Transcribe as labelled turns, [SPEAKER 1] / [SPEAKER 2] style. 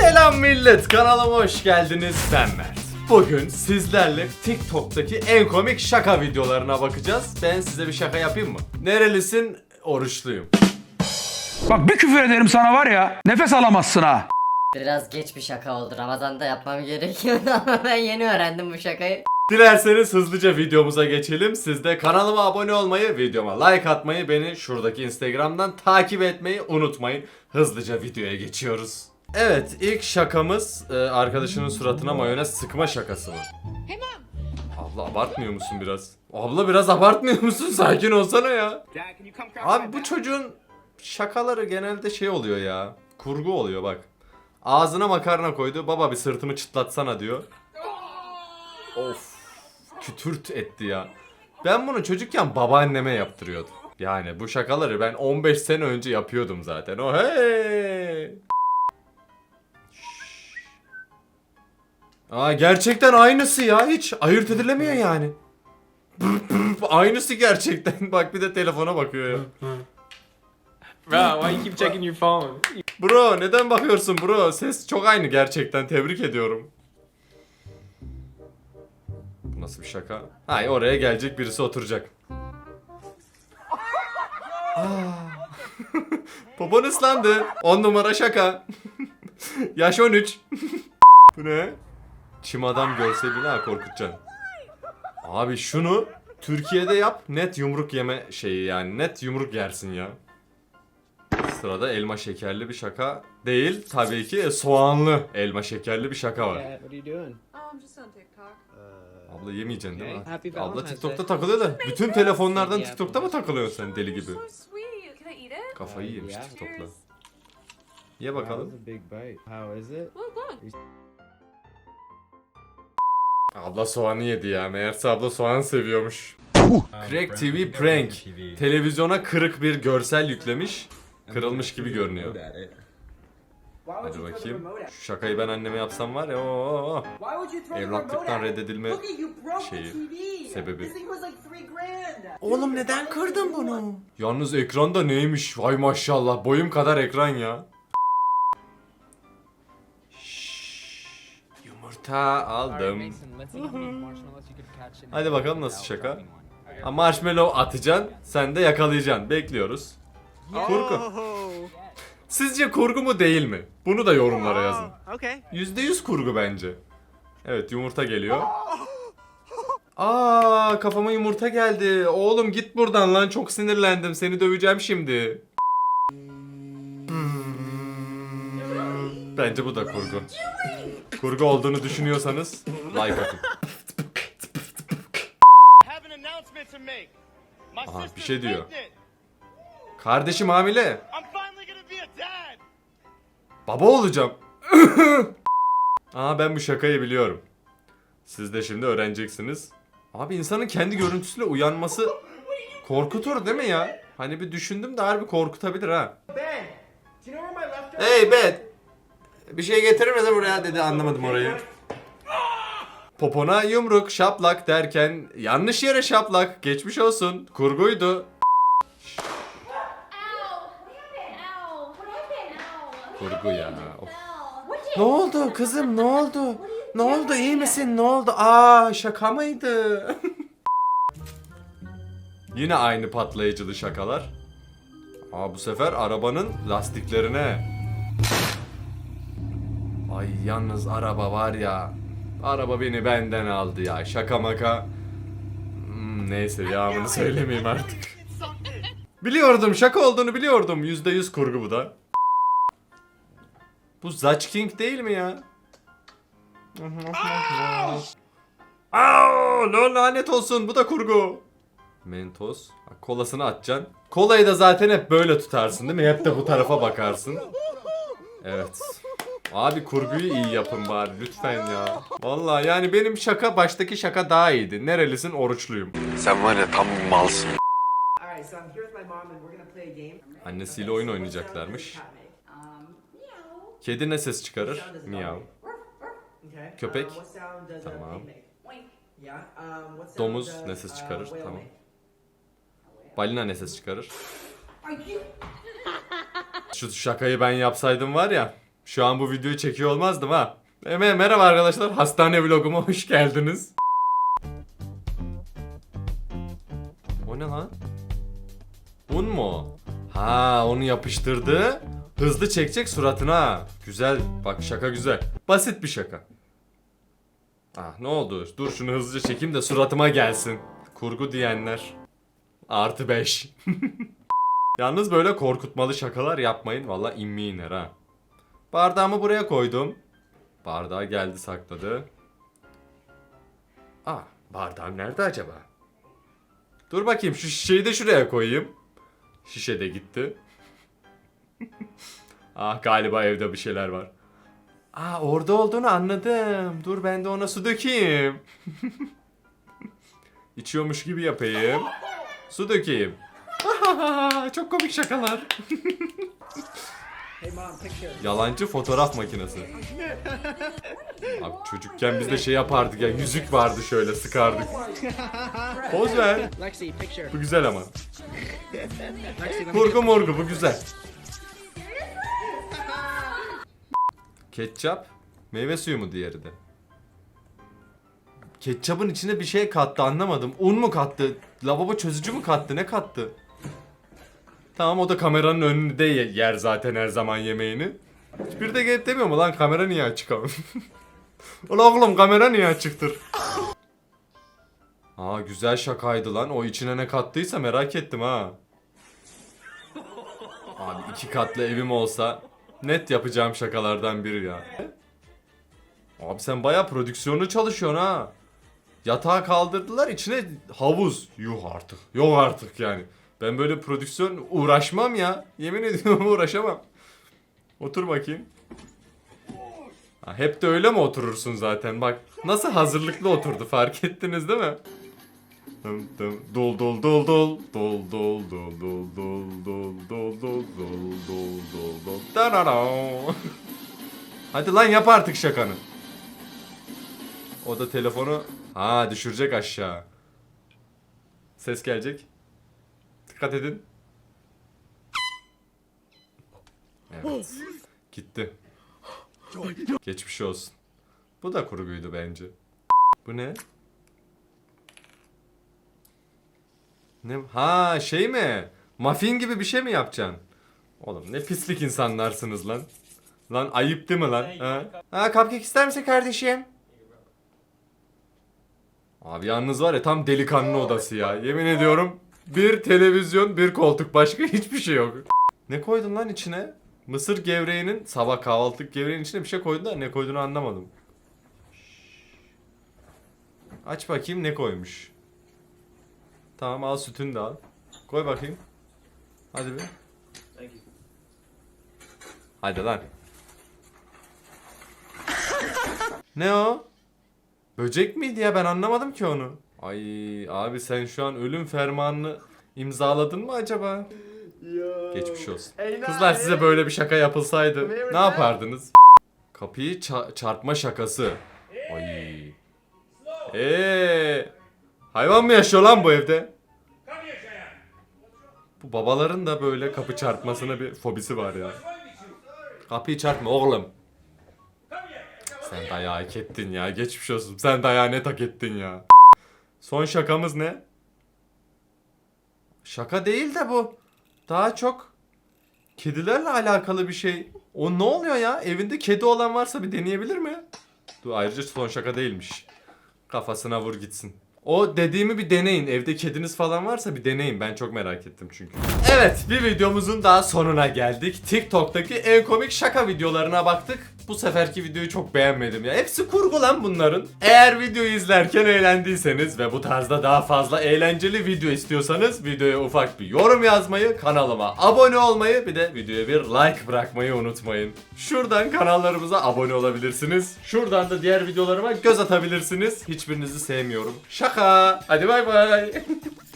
[SPEAKER 1] Selam millet kanalıma hoş geldiniz ben Mert. Bugün sizlerle TikTok'taki en komik şaka videolarına bakacağız. Ben size bir şaka yapayım mı? Nerelisin? Oruçluyum.
[SPEAKER 2] Bak bir küfür ederim sana var ya nefes alamazsın ha.
[SPEAKER 3] Biraz geç bir şaka oldu. Ramazan'da yapmam gerekiyordu ama ben yeni öğrendim bu şakayı.
[SPEAKER 1] Dilerseniz hızlıca videomuza geçelim. Siz de kanalıma abone olmayı, videoma like atmayı, beni şuradaki Instagram'dan takip etmeyi unutmayın. Hızlıca videoya geçiyoruz. Evet, ilk şakamız e, arkadaşının suratına mayonez sıkma şakası mı? Abla abartmıyor musun biraz? Abla biraz abartmıyor musun? Sakin olsana ya. Abi bu çocuğun şakaları genelde şey oluyor ya. Kurgu oluyor bak. Ağzına makarna koydu. Baba bir sırtımı çıtlatsana diyor. Of. Kütürt etti ya. Ben bunu çocukken babaanneme yaptırıyordum. Yani bu şakaları ben 15 sene önce yapıyordum zaten. O hey. Aa gerçekten aynısı ya. Hiç ayırt edilemiyor yani. aynısı gerçekten. Bak bir de telefona bakıyor ya.
[SPEAKER 4] Bro, why you keep checking your phone?
[SPEAKER 1] Bro neden bakıyorsun bro? Ses çok aynı gerçekten. Tebrik ediyorum. Bu nasıl bir şaka? Hay oraya gelecek birisi oturacak. Aa. Popon ıslandı. 10 numara şaka. Yaş 13. Bu ne? Çim adam görse bile ha korkutacaksın. Abi şunu Türkiye'de yap net yumruk yeme şeyi yani net yumruk yersin ya. Sırada elma şekerli bir şaka değil. Tabii ki soğanlı elma şekerli bir şaka var.
[SPEAKER 4] Dad, what are you doing?
[SPEAKER 5] Oh, I'm just on TikTok.
[SPEAKER 1] Abla yemeyeceksin değil mi?
[SPEAKER 4] Happy
[SPEAKER 1] Abla
[SPEAKER 4] Valentine's
[SPEAKER 1] TikTok'ta
[SPEAKER 4] Day.
[SPEAKER 1] takılıyor da bütün telefonlardan. TikTok'ta mı takılıyorsun sen deli gibi?
[SPEAKER 5] So sweet. Can I eat it?
[SPEAKER 1] Kafayı
[SPEAKER 4] Uh,
[SPEAKER 1] yemiş. TikTok'la. Ye
[SPEAKER 6] That was
[SPEAKER 1] bakalım.
[SPEAKER 6] a big bite. How is it?
[SPEAKER 5] Well, good.
[SPEAKER 1] Abla soğanı yedi ya. Meğerse abla soğan seviyormuş. Crack TV prank. Televizyona kırık bir görsel yüklemiş. Kırılmış gibi görünüyor. Hadi bakayım. Şu şakayı ben anneme yapsam var ya o evlatlıktan reddedilme şeyi sebebi. Oğlum neden kırdın bunu? Yalnız ekranda neymiş? Vay maşallah boyum kadar ekran ya. Yumurta aldım. Hadi bakalım nasıl şaka. Ha, marshmallow atacaksın, sen de yakalayacaksın. Bekliyoruz. Kurgu. Sizce kurgu mu değil mi? Bunu da yorumlara yazın.
[SPEAKER 7] Okay.
[SPEAKER 1] %100 kurgu bence. Evet yumurta geliyor. Aa kafama yumurta geldi. Oğlum git buradan lan çok sinirlendim. Seni döveceğim şimdi. Bence bu da kurgu. Kurgu olduğunu düşünüyorsanız like atın. Aha, bir şey diyor. Kardeşim hamile. Baba olacağım. Aa ben bu şakayı biliyorum. Siz de şimdi öğreneceksiniz. Abi insanın kendi görüntüsüyle uyanması korkutur değil mi ya? Hani bir düşündüm de harbi korkutabilir ha.
[SPEAKER 7] Ben?
[SPEAKER 1] Hey Bet. Bir şey getirir misin buraya dedi anlamadım orayı. Popona yumruk şaplak derken yanlış yere şaplak geçmiş olsun kurguydu. Kurgu ya. Of. Ne oldu kızım ne oldu? Ne oldu iyi misin ne oldu? Aa şaka mıydı? Yine aynı patlayıcılı şakalar. Aa bu sefer arabanın lastiklerine. Ay yalnız araba var ya. Araba beni benden aldı ya. Şaka maka. Hmm, neyse bunu söylemeyeyim artık. Biliyordum şaka olduğunu biliyordum. %100 kurgu bu da. Bu Zach King değil mi ya? Aa, lol lanet olsun bu da kurgu. Mentos. Kolasını atacaksın. Kolayı da zaten hep böyle tutarsın değil mi? Hep de bu tarafa bakarsın. Evet. Abi kurguyu iyi yapın bari lütfen ya. Vallahi yani benim şaka baştaki şaka daha iyiydi. Nerelisin? Oruçluyum.
[SPEAKER 8] Sen var ya tam bir malsın.
[SPEAKER 1] Annesiyle oyun oynayacaklarmış.
[SPEAKER 9] Make.
[SPEAKER 1] Kedi ne ses çıkarır? Miyav. Köpek.
[SPEAKER 9] Um, what sound does
[SPEAKER 1] Tamam.
[SPEAKER 9] a pig make? Yeah. Um,
[SPEAKER 1] Domuz ne ses
[SPEAKER 9] uh,
[SPEAKER 1] çıkarır? Tamam. Balina ne ses çıkarır? Şu şakayı ben yapsaydım var ya. Şu an bu videoyu çekiyor olmazdım ha. E, me- merhaba arkadaşlar. Hastane vloguma hoş geldiniz. O ne lan? Un mu? Ha onu yapıştırdı. Hızlı çekecek suratına. Güzel. Bak şaka güzel. Basit bir şaka. Ah ne oldu? Dur şunu hızlıca çekeyim de suratıma gelsin. Kurgu diyenler. Artı 5. Yalnız böyle korkutmalı şakalar yapmayın. Valla inmi iner ha. Bardağımı buraya koydum. Bardağı geldi sakladı. Aa bardağım nerede acaba? Dur bakayım şu şişeyi de şuraya koyayım. Şişe de gitti. ah galiba evde bir şeyler var. Aa orada olduğunu anladım. Dur ben de ona su dökeyim. İçiyormuş gibi yapayım. Su dökeyim. Çok komik şakalar. Yalancı fotoğraf makinesi. Abi çocukken biz de şey yapardık ya yüzük vardı şöyle sıkardık. Poz ver. Bu güzel ama. Kurgu morgu bu güzel. Ketçap, meyve suyu mu diğeri de? Ketçapın içine bir şey kattı anlamadım. Un mu kattı? Lavabo çözücü mü kattı? Ne kattı? Tamam o da kameranın önünde ye- yer zaten her zaman yemeğini. Hiçbir de gelip demiyor mu lan kamera niye açık abi? Ulan oğlum kamera niye açıktır? Aa güzel şakaydı lan. O içine ne kattıysa merak ettim ha. Abi iki katlı evim olsa net yapacağım şakalardan biri ya. Abi sen baya prodüksiyonlu çalışıyorsun ha. Yatağı kaldırdılar içine havuz. Yuh artık. Yok artık yani. Ben böyle prodüksiyon uğraşmam ya. Yemin ediyorum uğraşamam. Otur bakayım. Ha, hep de öyle mi oturursun zaten? Bak nasıl hazırlıklı oturdu fark ettiniz değil mi? Dım dım dol dol dol dol dol dol dol dol dol dol dol dol dol dol dol dol Darara. Hadi lan yap artık şakanı. O da telefonu ha düşürecek aşağı. Ses gelecek. Dikkat edin. Evet. Gitti. Geçmiş olsun. Bu da kurguydu bence. Bu ne? Ne? Ha şey mi? Muffin gibi bir şey mi yapacaksın? Oğlum ne pislik insanlarsınız lan. Lan ayıp değil mi lan? Ha, ha cupcake ister misin kardeşim? Abi yalnız var ya tam delikanlı odası ya. Yemin ediyorum bir televizyon bir koltuk başka hiçbir şey yok. Ne koydun lan içine? Mısır gevreğinin sabah kahvaltılık gevreğin içine bir şey koydun da ne koyduğunu anlamadım. Aç bakayım ne koymuş. Tamam al sütünü de al. Koy bakayım. Hadi bir. Hadi lan. ne o? Böcek miydi ya ben anlamadım ki onu. Ay abi sen şu an ölüm fermanını imzaladın mı acaba? Geçmiş olsun. Kızlar size böyle bir şaka yapılsaydı ne yapardınız? Kapıyı ça- çarpma şakası. Ay. Eee. Hayvan mı yaşıyor lan bu evde? Bu babaların da böyle kapı çarpmasına bir fobisi var ya. Kapıyı çarpma oğlum. Sen dayağı hak ettin ya. Geçmiş olsun. Sen dayağı net hak ettin ya. Son şakamız ne? Şaka değil de bu. Daha çok kedilerle alakalı bir şey. O ne oluyor ya? Evinde kedi olan varsa bir deneyebilir mi? Dur ayrıca son şaka değilmiş. Kafasına vur gitsin. O dediğimi bir deneyin. Evde kediniz falan varsa bir deneyin. Ben çok merak ettim çünkü. Evet bir videomuzun daha sonuna geldik. TikTok'taki en komik şaka videolarına baktık. Bu seferki videoyu çok beğenmedim ya. Hepsi kurgu lan bunların. Eğer videoyu izlerken eğlendiyseniz ve bu tarzda daha fazla eğlenceli video istiyorsanız videoya ufak bir yorum yazmayı, kanalıma abone olmayı bir de videoya bir like bırakmayı unutmayın. Şuradan kanallarımıza abone olabilirsiniz. Şuradan da diğer videolarıma göz atabilirsiniz. Hiçbirinizi sevmiyorum. Şaka. Hadi bay bay.